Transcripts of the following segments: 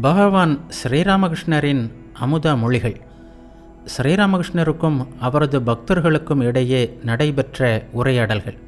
பகவான் ஸ்ரீராமகிருஷ்ணரின் அமுத மொழிகள். ஸ்ரீராமகிருஷ்ணருக்கும் அவரது பக்தர்களுக்கும் இடையே நடைபெற்ற உரையாடல்கள்.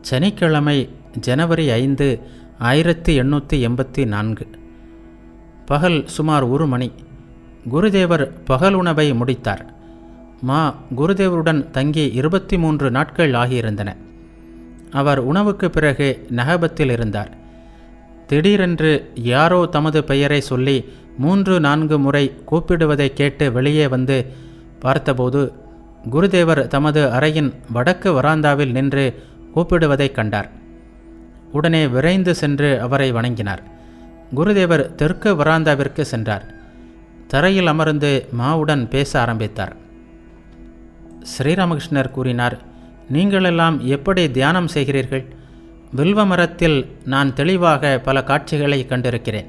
சனிக்கிழமை ஜனவரி ஐந்து ஆயிரத்தி எண்ணூற்றி எண்பத்தி நான்கு. பகல் சுமார் ஒரு மணி. குருதேவர் பகல் உணவை முடித்தார். மா குருதேவருடன் தங்கி இருபத்தி மூன்று நாட்கள் ஆகியிருந்தன. அவர் உணவுக்கு பிறகு நகபத்தில் இருந்தார். திடீரென்று யாரோ தமது பெயரை சொல்லி மூன்று நான்கு முறை கூப்பிடுவதை கேட்டு வெளியே வந்து பார்த்தபோது குருதேவர் தமது அறையின் வடக்கு வராந்தாவில் நின்று கூப்பிடுவதைக் கண்டார். உடனே விரைந்து சென்று அவரை வணங்கினார். குருதேவர் தெற்கு வராந்தாவிற்கு சென்றார். தரையில் அமர்ந்து மாவுடன் பேச ஆரம்பித்தார். ஸ்ரீராமகிருஷ்ணர் கூறினார் நீங்களெல்லாம் எப்படி தியானம் செய்கிறீர்கள்? வில்வ மரத்தில் நான் தெளிவாக பல காட்சிகளை கண்டிருக்கிறேன்.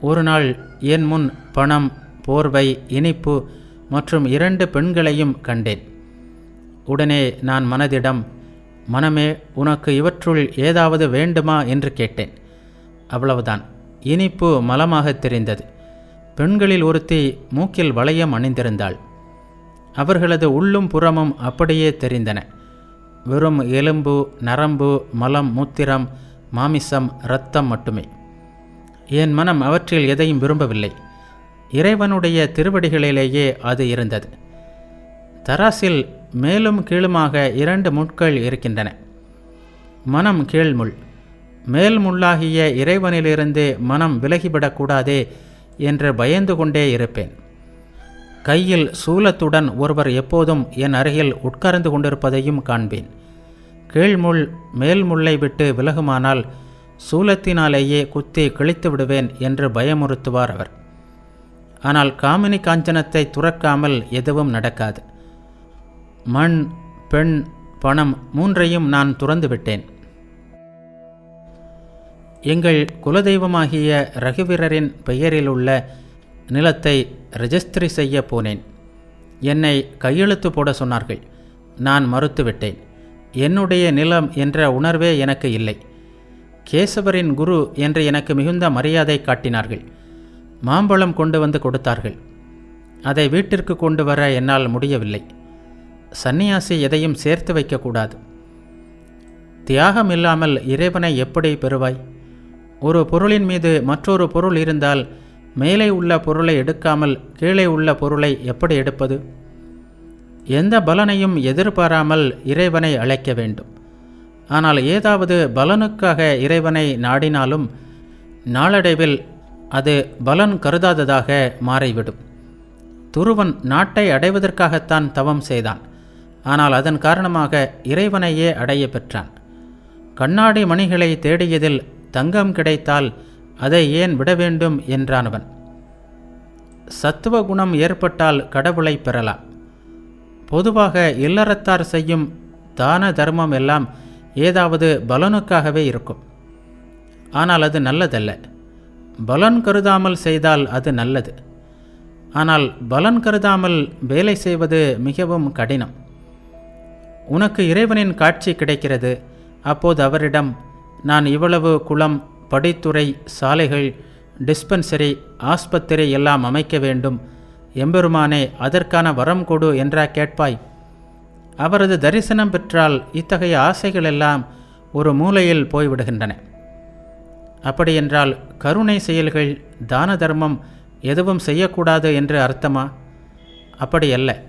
ஒரு நாள் என் முன் பணம் போர்வை இனிப்பு மற்றும் இரண்டு பெண்களையும் கண்டேன். உடனே நான் மனதிடம் மனமே உனக்கு இவற்றுள் ஏதாவது வேண்டுமா? என்று கேட்டேன். அவ்வளவுதான். இனிப்பு மலமாக தெரிந்தது. பெண்களில் ஒருத்தி மூக்கில் வளையம் அணிந்திருந்தாள். அவர்களது உள்ளும் புறமும் அப்படியே தெரிந்தன. வெறும் எலும்பு நரம்பு மலம் மூத்திரம் மாமிசம் இரத்தம் மட்டுமே. என் மனம் அவற்றில் எதையும் விரும்பவில்லை. இறைவனுடைய திருவடிகளிலேயே அது இருந்தது. தராசில் மேலும் கீழுமாக இரண்டு முட்கள் இருக்கின்றன. மனம் கீழ்முள். மேல் முள்ளாகிய இறைவனிலிருந்து மனம் விலகிவிடக்கூடாதே என்று பயந்து கொண்டே இருப்பேன். கையில் சூலத்துடன் ஒருவர் எப்போதும் என் அருகில் உட்கார்ந்து கொண்டிருப்பதையும் காண்பேன். கீழ்முள் மேல்முள்ளை விட்டு விலகுமானால் சூலத்தினாலேயே குத்தி கிழித்து விடுவேன் என்று பயமுறுத்துவார் அவர். ஆனால் காமினி காஞ்சனத்தை துறக்காமல் எதுவும் நடக்காது. மண் பெண் பணம் மூன்றையும் நான் துறந்துவிட்டேன் எங்கள் குலதெய்வமாகிய ரகுவீரரின் பெயரில் உள்ள நிலத்தை ரெஜிஸ்திரி செய்ய போனேன். என்னை கையெழுத்து போட சொன்னார்கள். நான் மறுத்துவிட்டேன். என்னுடைய நிலம் என்ற உணர்வே எனக்கு இல்லை. கேசவரின் குரு என்று எனக்கு மிகுந்த மரியாதை காட்டினார்கள். மாம்பழம் கொண்டு வந்து கொடுத்தார்கள். அதை வீட்டிற்கு கொண்டு வர என்னால் முடியவில்லை. சந்நியாசி எதையும் சேர்த்து வைக்கக்கூடாது. தியாகம் இல்லாமல் இறைவனை எப்படி பெறுவாய்? ஒரு பொருளின் மீது மற்றொரு பொருள் இருந்தால் மேலே உள்ள பொருளை எடுக்காமல் கீழே உள்ள பொருளை எப்படி எடுப்பது? எந்த பலனையும் எதிர்பாராமல் இறைவனை அழைக்க வேண்டும். ஆனால் ஏதாவது பலனுக்காக இறைவனை நாடினாலும் நாளடைவில் அது பலன் கருதாததாக மாறிவிடும். துருவன் நாட்டை அடைவதற்காகத்தான் தவம் செய்தான். ஆனால் அதன் காரணமாக இறைவனையே அடைய பெற்றான். கண்ணாடி மணிகளை தேடியதில் தங்கம் கிடைத்தால் அதை ஏன் விட வேண்டும் என்றானவன் சத்துவ குணம் ஏற்பட்டால் கடவுளை பெறலாம். பொதுவாக இல்லறத்தார் செய்யும் தான தர்மம் எல்லாம் ஏதாவது பலனுக்காகவே இருக்கும். ஆனால் அது நல்லதல்ல. பலன் கருதாமல் செய்தால் அது நல்லது. ஆனால் பலன் கருதாமல் வேலை செய்வது மிகவும் கடினம். உனக்கு இறைவனின் காட்சி கிடைக்கிறது. அப்போது அவரிடம் நான் இவ்வளவு குளம் படித்துறை சாலைகள் டிஸ்பென்சரி ஆஸ்பத்திரி எல்லாம் அமைக்க வேண்டும். எம்பெருமானே அதற்கான வரம் கொடு என்றா கேட்பாய். அவரது தரிசனம் பெற்றால் இத்தகைய ஆசைகள் எல்லாம் ஒரு மூலையில் போய்விடுகின்றன. அப்படியென்றால் கருணை செயல்கள் தான தர்மம் எதுவும் செய்யக்கூடாது என்று அர்த்தமா? அப்படியல்ல.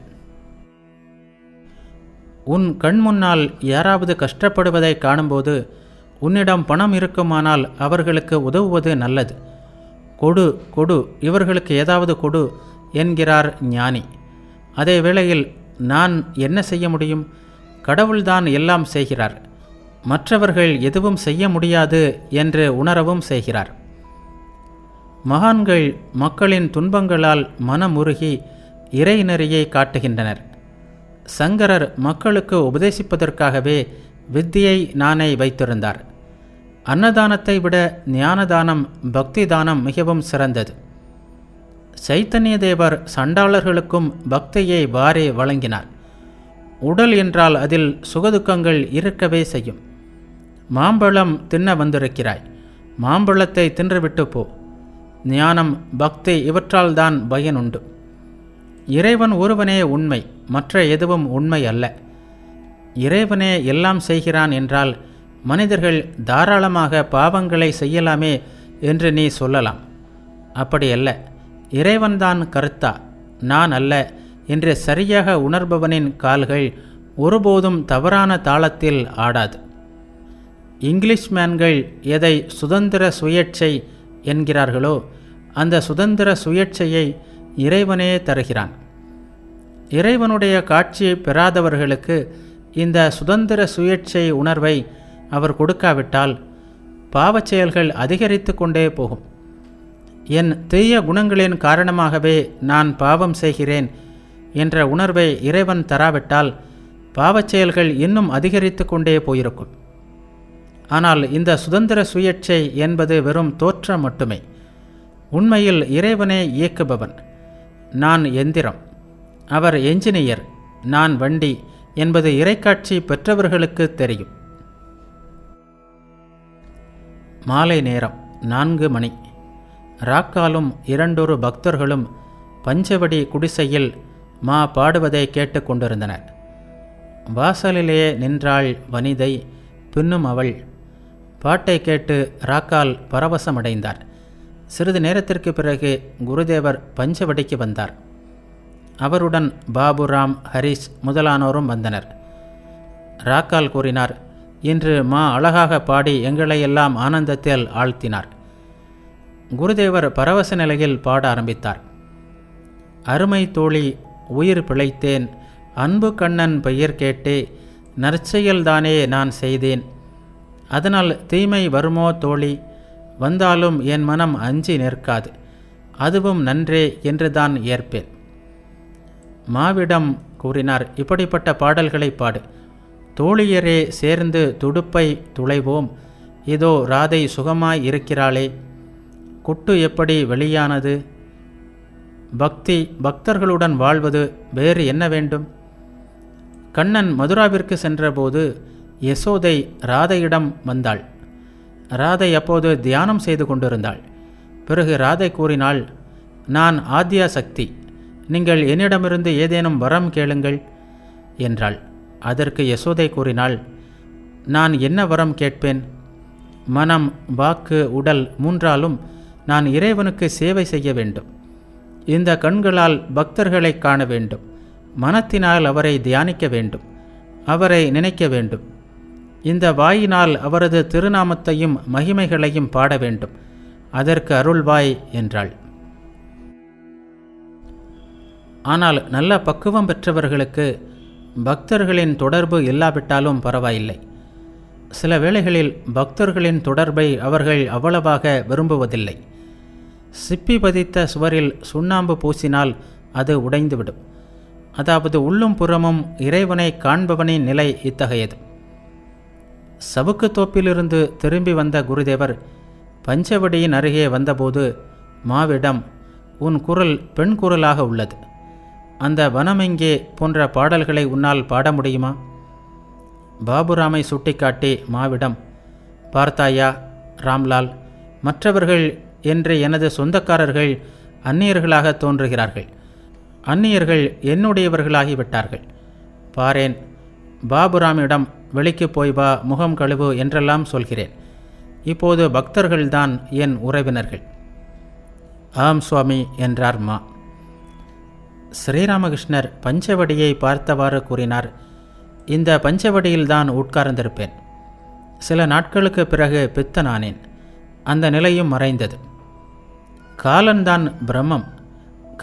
உன் கண் முன்னால் யாராவது கஷ்டப்படுவதை காணும்போது உன்னிடம் பணம் இருக்குமானால் அவர்களுக்கு உதவுவது நல்லது. கொடு கொடு இவர்களுக்கு ஏதாவது கொடு என்கிறார் ஞானி. அதே வேளையில் நான் என்ன செய்ய முடியும்? கடவுள்தான் எல்லாம் செய்கிறார். மற்றவர்கள் எதுவும் செய்ய முடியாது என்று உணரவும் செய்கிறார். மகான்கள் மக்களின் துன்பங்களால் மனமுருகி இறைநெறியை காட்டுகின்றனர். சங்கரர் மக்களுக்கு உபதேசிப்பதற்காகவே வித்தியை நானே வைத்திருந்தார். அன்னதானத்தை விட ஞானதானம் பக்தி தானம் மிகவும் சிறந்தது. சைத்தன்ய தேவர் சண்டாளர்களுக்கும் பக்தியை வாரே வழங்கினார். உடல் என்றால் அதில் சுகதுக்கங்கள் இருக்கவே செய்யும். மாம்பழம் தின்ன வந்திருக்கிறாய். மாம்பழத்தை தின்றுவிட்டு போ. ஞானம் பக்தி இவற்றால்தான் பயனுண்டு. இறைவன் ஒருவனே உண்மை மற்ற எதுவும் உண்மை அல்ல. இறைவனே எல்லாம் செய்கிறான் என்றால் மனிதர்கள் தாராளமாக பாவங்களை செய்யலாமே என்று நீ சொல்லலாம். அப்படியல்ல இறைவன்தான் கருத்தா நான் அல்ல என்று சரியாக உணர்பவனின் கால்கள் ஒருபோதும் தவறான தாளத்தில் ஆடாது. இங்கிலீஷ் மேன்கள் எதை சுதந்திர சுயேட்சை என்கிறார்களோ அந்த சுதந்திர சுயேட்சையை இறைவனே தருகிறான். இறைவனுடைய காட்சி பெறாதவர்களுக்கு இந்த சுதந்திர சுயேட்சை உணர்வை அவர் கொடுக்காவிட்டால் பாவச் செயல்கள் அதிகரித்து கொண்டே போகும். என் தீய குணங்களின் காரணமாகவே நான் பாவம் செய்கிறேன் என்ற உணர்வை இறைவன் தராவிட்டால் பாவச் செயல்கள் இன்னும் அதிகரித்து கொண்டே போயிருக்கும். ஆனால் இந்த சுதந்திர சுயேட்சை என்பது வெறும் தோற்றம் மட்டுமே. உண்மையில் இறைவனே இயக்குபவன். நான் எந்திரம். அவர் என்ஜினியர். நான் வண்டி. என்பது இறைக்காட்சி பெற்றவர்களுக்கு தெரியும். மாலை நேரம் நான்கு மணி. ராக்காலும் இரண்டொரு பக்தர்களும் பஞ்சவடி குடிசையில் மா பாடுவதை கேட்டு கொண்டிருந்தனர். வாசலிலே நின்றாள் வனிதை பின்னும் அவள். பாட்டை கேட்டு ராக்கால் பரவசமடைந்தார். சிறிது நேரத்திற்கு பிறகு குருதேவர் பஞ்சவடிக்கு வந்தார். அவருடன் பாபுராம் ஹரிஷ் முதலானோரும் வந்தனர். ராக்கால் கூறினார் இன்று மா அழகாக பாடி எங்களையெல்லாம் ஆனந்தத்தில் ஆழ்த்தினார். குருதேவர் பரவச நிலையில் பாட ஆரம்பித்தார். அருமை தோழி உயிர் பிழைத்தேன். அன்பு கண்ணன் பெயர் கேட்டே நற்செயல்தானே நான் செய்தேன். அதனால் தீமை வருமோ தோழி? வந்தாலும் என் மனம் அஞ்சி நிற்காது. அதுவும் நன்றே என்றுதான் ஏற்பேன். மாவிடம் கூறினார் இப்படிப்பட்ட பாடல்களை பாடு. தோழியரே சேர்ந்து துடுப்பை துளைவோம். இதோ ராதை சுகமாய் இருக்கிறாளே. குட்டு எப்படி வெளியானது? பக்தி பக்தர்களுடன் வாழ்வது வேறு என்ன வேண்டும் கண்ணன் மதுராவிற்கு சென்றபோது யசோதை ராதையிடம் வந்தாள். ராதை அப்போது தியானம் செய்து கொண்டிருந்தாள். பிறகு ராதை கூறினாள் நான் ஆத்யா சக்தி நீங்கள் என்னிடமிருந்து ஏதேனும் வரம் கேளுங்கள் என்றாள். அதற்கு யசோதை கூறினாள் நான் என்ன வரம் கேட்பேன்? மனம் வாக்கு உடல் மூன்றாலும் நான் இறைவனுக்கு சேவை செய்ய வேண்டும். இந்த கண்களால் பக்தர்களை காண வேண்டும். மனத்தினால் அவரை தியானிக்க வேண்டும். அவரை நினைக்க வேண்டும். இந்த வாயினால் அவரது திருநாமத்தையும் மகிமைகளையும் பாட வேண்டும். அதற்கு அருள்வாய் என்றாள். ஆனால் நல்ல பக்குவம் பெற்றவர்களுக்கு பக்தர்களின் தொடர்பு இல்லாவிட்டாலும் பரவாயில்லை. சில வேளைகளில் பக்தர்களின் தொடர்பை அவர்கள் அவ்வளவாக விரும்புவதில்லை. சிப்பி பதித்த சுவரில் சுண்ணாம்பு பூசினால் அது உடைந்துவிடும். அதாவது உள்ளும் புறமும் இறைவனை காண்பவனின் நிலை இத்தகையது. சவுக்கு தோப்பிலிருந்து திரும்பி வந்த குருதேவர் பஞ்சவடியின் அருகே வந்தபோது மாவிடம் உன் குரல் பெண் குரலாக உள்ளது. அந்த வனமெங்கே போன்ற பாடல்களை உன்னால் பாட முடியுமா? பாபுராமை சுட்டிக்காட்டி மாவிடம் பார்த்தாயா ராம்லால் மற்றவர்கள் என்று எனது சொந்தக்காரர்கள் அந்நியர்களாக தோன்றுகிறார்கள். அந்நியர்கள் என்னுடையவர்களாகிவிட்டார்கள். பாரேன் பாபுராமிடம் வெளிக்கு போய் வா முகம் கழுவு என்றெல்லாம் சொல்கிறேன். இப்போது பக்தர்கள்தான் என் உறவினர்கள். ஆம் சுவாமி என்றார் மா. ஸ்ரீராமகிருஷ்ணர் பஞ்சவடியை பார்த்தவாறு கூறினார். இந்த பஞ்சவடியில்தான் உட்கார்ந்திருப்பேன். சில நாட்களுக்கு பிறகு பித்தனானேன். அந்த நிலையும் மறைந்தது. காலன்தான் பிரம்மம்.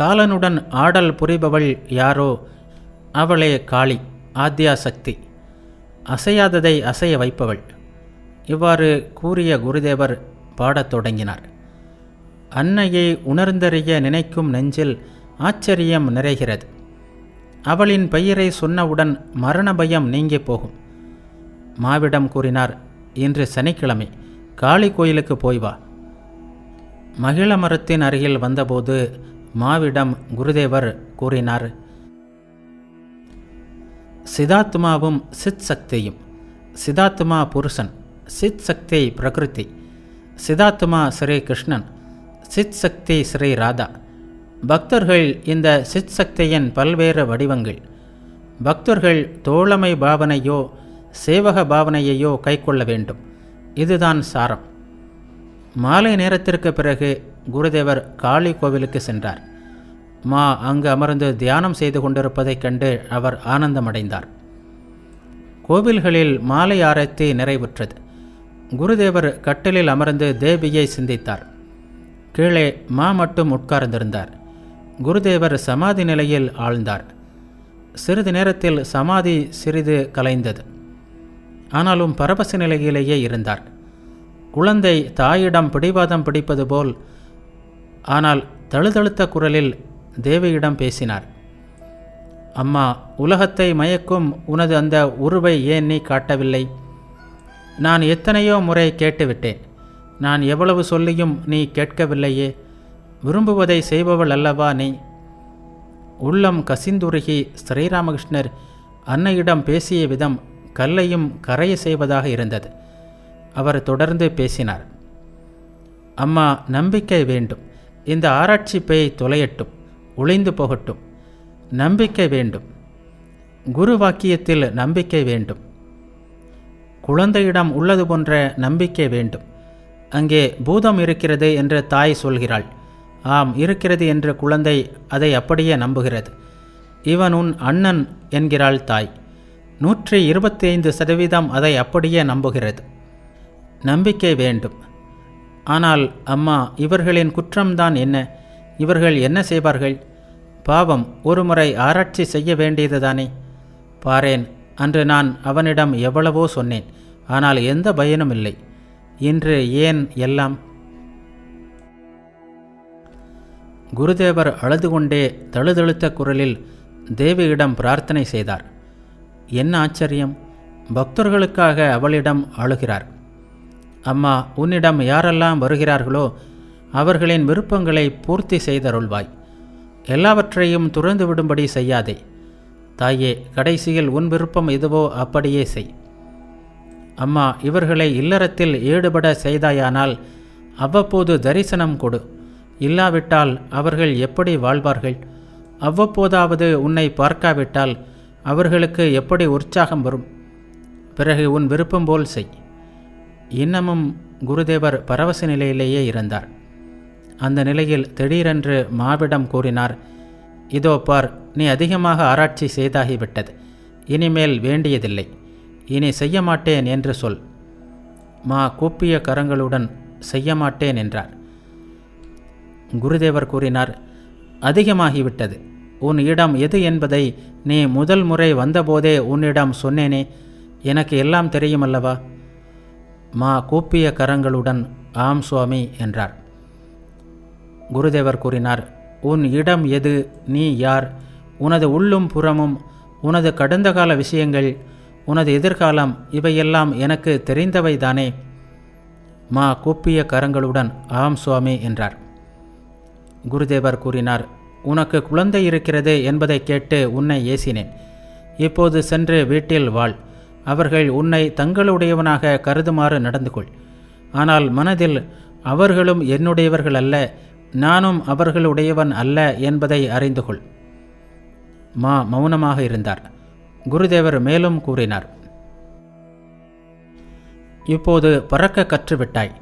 காலனுடன் ஆடல் புரிபவள் யாரோ? அவளே காளி ஆத்யா சக்தி அசையாததை அசைய வைப்பவள். இவ்வாறு கூறிய குருதேவர் பாடத் தொடங்கினார். அன்னையை உணர்ந்தறிய நினைக்கும் நெஞ்சில் ஆச்சரியம் நிறைகிறது. அவளின் பெயரை சொன்னவுடன் மரண பயம் நீங்கி போகும். மாவிடம் கூறினார் இன்று சனிக்கிழமை காளி கோயிலுக்கு போய் வா. மகிழ மரத்தின் அருகில் வந்தபோது மாவிடம் குருதேவர் கூறினார் சிதாத்மாவும் சித் சக்தியும் சிதாத்மா புருஷன் சித் சக்தி பிரகிருதி சிதாத்மா ஸ்ரீ கிருஷ்ணன் சித் சக்தி ஸ்ரீ ராதா பக்தர்கள் இந்த சித் சக்தியின் பல்வேறு வடிவங்கள். பக்தர்கள் தோழமை பாவனையோ சேவக பாவனையையோ கைக்கொள்ள வேண்டும். இதுதான் சாரம். மாலை நேரத்திற்கு பிறகு குருதேவர் காளி கோவிலுக்கு சென்றார். மா அங்கு அமர்ந்து தியானம் செய்து கொண்டிருப்பதைக் கண்டு அவர் ஆனந்தமடைந்தார். கோவில்களில் மாலை ஆரத்தி நிறைவுற்றது. குருதேவர் கட்டிலில் அமர்ந்து தேவியை சிந்தித்தார். கீழே மா மட்டும் உட்கார்ந்திருந்தார். குருதேவர் சமாதி நிலையில் ஆழ்ந்தார். சிறிது நேரத்தில் சமாதி சிறிது கலைந்தது. ஆனாலும் பரபச நிலையிலேயே இருந்தார். குழந்தை தாயிடம் பிடிவாதம் பிடிப்பது போல் ஆனால் தழுதழுத்த குரலில் தேவியிடம் பேசினார். அம்மா உலகத்தை மயக்கும் உனது அந்த உருவை ஏன் நீ காட்டவில்லை? நான் எத்தனையோ முறை கேட்டுவிட்டேன். நான் எவ்வளவு சொல்லியும் நீ கேட்கவில்லையே. விரும்புவதை செய்பவள் அல்லவா நீ? உள்ளம் கசிந்துருகி ஸ்ரீராமகிருஷ்ணர் அன்னையிடம் பேசிய விதம் கல்லையும் கரைய செய்வதாக இருந்தது. அவர் தொடர்ந்து பேசினார். அம்மா நம்பிக்கை வேண்டும். இந்த ஆராய்ச்சி பேய் தொலையட்டும் ஒளிந்து போகட்டும். நம்பிக்கை வேண்டும். குரு வாக்கியத்தில் நம்பிக்கை வேண்டும். குழந்தையிடம் உள்ளது போன்ற நம்பிக்கை வேண்டும். அங்கே பூதம் இருக்கிறது என்று தாய் சொல்கிறாள். ஆம் இருக்கிறது என்ற குழந்தை அதை அப்படியே நம்புகிறது. இவன் உன் அண்ணன் என்கிறாள் தாய். நூற்றி இருபத்தி ஐந்து சதவீதம் அதை அப்படியே நம்புகிறது. நம்பிக்கை வேண்டும். ஆனால் அம்மா இவர்களின் குற்றம்தான் என்ன? இவர்கள் என்ன செய்வார்கள்? பாவம் ஒருமுறை ஆராய்ச்சி செய்ய வேண்டியதுதானே? பாரேன் அன்று நான் அவனிடம் எவ்வளவோ சொன்னேன் ஆனால் எந்த பயனும் இல்லை இன்று ஏன் எல்லாம்? குருதேவர் அழுது கொண்டே தழுதழுத்த குரலில் தேவியிடம் பிரார்த்தனை செய்தார். என்ன ஆச்சரியம்? பக்தர்களுக்காக அவளிடம் அழுகிறார். அம்மா உன்னிடம் யாரெல்லாம் வருகிறார்களோ அவர்களின் விருப்பங்களை பூர்த்தி செய்தருள்வாய். எல்லாவற்றையும் துறந்து விடும்படி செய்யாதே. தாயே கடைசியில் உன் விருப்பம் எதுவோ அப்படியே செய். அம்மா இவர்களை இல்லறத்தில் ஈடுபட செய்தாயானால் அவ்வப்போது தரிசனம் கொடு. இல்லாவிட்டால் அவர்கள் எப்படி வாழ்வார்கள்? அவ்வப்போதாவது உன்னை பார்க்காவிட்டால் அவர்களுக்கு எப்படி உற்சாகம் வரும்? பிறகு உன் விருப்பம் போல் செய். இன்னமும் குருதேவர் பரவச நிலையிலேயே இருந்தார். அந்த நிலையில் திடீரென்று மாவிடம் கூறினார் இதோ பார் நீ அதிகமாக ஆராய்ச்சி செய்தாகிவிட்டது. இனிமேல் வேண்டியதில்லை. இனி செய்ய மாட்டேன் என்று சொல். மா கூப்பிய கரங்களுடன் செய்ய மாட்டேன் என்றார். குருதேவர் கூறினார் அதிகமாகிவிட்டது. உன் இடம் எது என்பதை நீ முதல் முறை வந்தபோதே உன்னிடம் சொன்னேனே. எனக்கு எல்லாம் தெரியுமல்லவா? மா கூப்பிய கரங்களுடன் ஆம் சுவாமி என்றார். குருதேவர் கூறினார் உன் இடம் எது? நீ யார்? உனது உள்ளும் புறமும் உனது கடந்த கால விஷயங்கள் உனது எதிர்காலம் இவையெல்லாம் எனக்கு தெரிந்தவைதானே? மா கூப்பிய கரங்களுடன் ஆம் சுவாமி என்றார். குருதேவர் கூறினார் உனக்கு குழந்தை இருக்கிறது என்பதை கேட்டு உன்னை ஏசினேன். இப்போது சென்று வீட்டில் வாழ். அவர்கள் உன்னை தங்களுடையவனாக கருதுமாறு நடந்து கொள் ஆனால் மனதில் அவர்களும் என்னுடையவர்கள் அல்ல நானும் அவர்களுடையவன் அல்ல என்பதை அறிந்து கொள் மா மௌனமாக இருந்தார். குருதேவர் மேலும் கூறினார் இப்போது பறக்க கற்றுவிட்டாய்.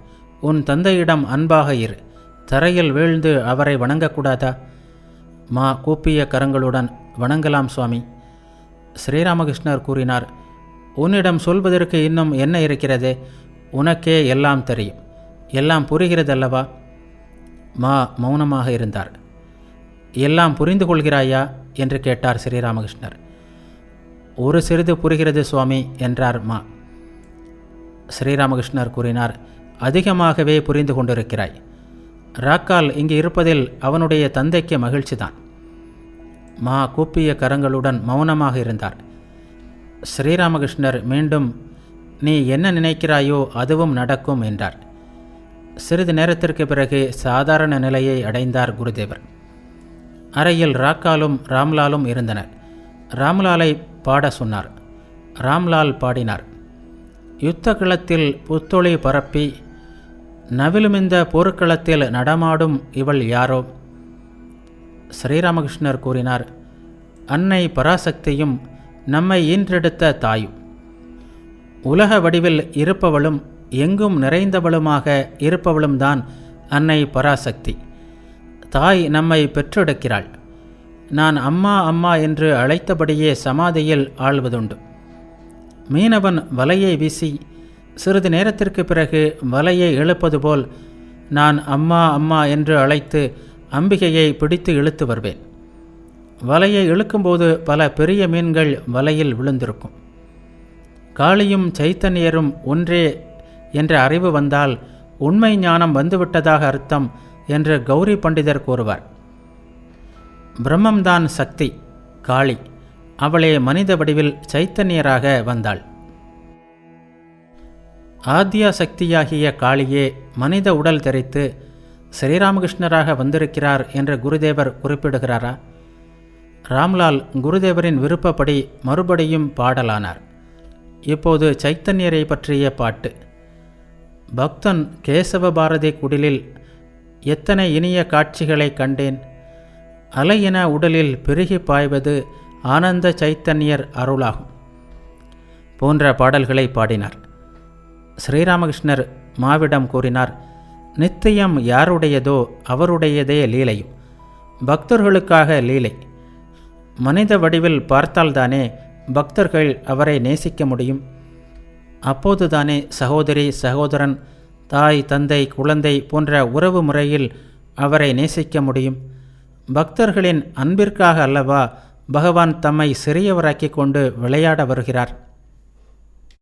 உன் தந்தையிடம் அன்பாக இரு. தரையில் வீழ்ந்து அவரை வணங்கக்கூடாதா? மா கூப்பிய கரங்களுடன் வணங்கலாம் சுவாமி. ஸ்ரீராமகிருஷ்ணர் கூறினார் உன்னிடம் சொல்வதற்கு இன்னும் என்ன இருக்கிறது? உனக்கே எல்லாம் தெரியும். எல்லாம் புரிகிறதல்லவா? மா மௌனமாக இருந்தார். எல்லாம் புரிந்து கொள்கிறாயா? என்று கேட்டார் ஸ்ரீராமகிருஷ்ணர். ஒரு சிறிது புரிகிறது சுவாமி என்றார் மா. ஸ்ரீராமகிருஷ்ணர் கூறினார் அதிகமாகவே புரிந்து கொண்டிருக்கிறாய். ராக்கால் இங்கு இருப்பதில் அவனுடைய தந்தைக்கு மகிழ்ச்சிதான். மா கூப்பிய கரங்களுடன் மௌனமாக இருந்தார். ஸ்ரீராமகிருஷ்ணர் மீண்டும் நீ என்ன நினைக்கிறாயோ அதுவும் நடக்கும் என்றார். சிறிது நேரத்திற்கு பிறகு சாதாரண நிலையை அடைந்தார் குருதேவர். அறையில் ராக்காலும் ராம்லாலும் இருந்தனர். ராம்லாலை பாட சொன்னார். ராம்லால் பாடினார். யுத்த களத்தில் புத்தொளி பரப்பி நவிலும் இந்த போர்க்களத்தில் நடமாடும் இவள் யாரோ? ஸ்ரீராமகிருஷ்ணர் கூறினார் அன்னை பராசக்தியும் நம்மை ஈன்றெடுத்த தாயும். உலக வடிவில் இருப்பவளும் எங்கும் நிறைந்தவளுமாக இருப்பவளும் தான் அன்னை பராசக்தி. தாய் நம்மை பெற்றெடுக்கிறாள். நான் அம்மா அம்மா என்று அழைத்தபடியே சமாதியில் ஆள்வதுண்டு. மீனவன் வலையை வீசி சிறிது நேரத்திற்கு பிறகு வலையை இழுப்பது போல் நான் அம்மா அம்மா என்று அழைத்து அம்பிகையை பிடித்து இழுத்து வருவேன். வலையை இழுக்கும்போது பல பெரிய மீன்கள் வலையில் விழுந்திருக்கும். காளியும் சைத்தன்யரும் ஒன்றே என்ற அறிவு வந்தால் உண்மை ஞானம் வந்துவிட்டதாக அர்த்தம் என்று கௌரி பண்டிதர் கூறுவார். பிரம்மம்தான் சக்தி காளி. அவளே மனித வடிவில் சைத்தன்யராக வந்தாள். ஆத்யா சக்தியாகிய காளியே மனித உடல் தரித்து ஸ்ரீராமகிருஷ்ணராக வந்திருக்கிறார் என்று குருதேவர் குறிப்பிடுகிறாரா? ராம்லால் குருதேவரின் விருப்பப்படி மறுபடியும் பாடலானார். இப்போது சைத்தன்யரை பற்றிய பாட்டு. பக்தன் கேசவ பாரதி குடிலில் எத்தனை இனிய காட்சிகளை கண்டேன்? அலையின உடலில் பெருகி பாய்வது ஆனந்த சைத்தன்யர் அருளாகும். போன்ற பாடல்களை பாடினார். ஸ்ரீராமகிருஷ்ணர் மாவிடம் கூறினார் நித்தியம் யாருடையதோ அவருடையதே லீலையும். பக்தர்களுக்காக லீலை. மனித வடிவில் பார்த்தால்தானே பக்தர்கள் அவரை நேசிக்க முடியும். அப்போதுதானே சகோதரி சகோதரன் தாய் தந்தை குழந்தை போன்ற உறவு முறையில் அவரை நேசிக்க முடியும். பக்தர்களின் அன்பிற்காக அல்லவா பகவான் தம்மை சிறியவராக்கிக் கொண்டு விளையாட வருகிறார்.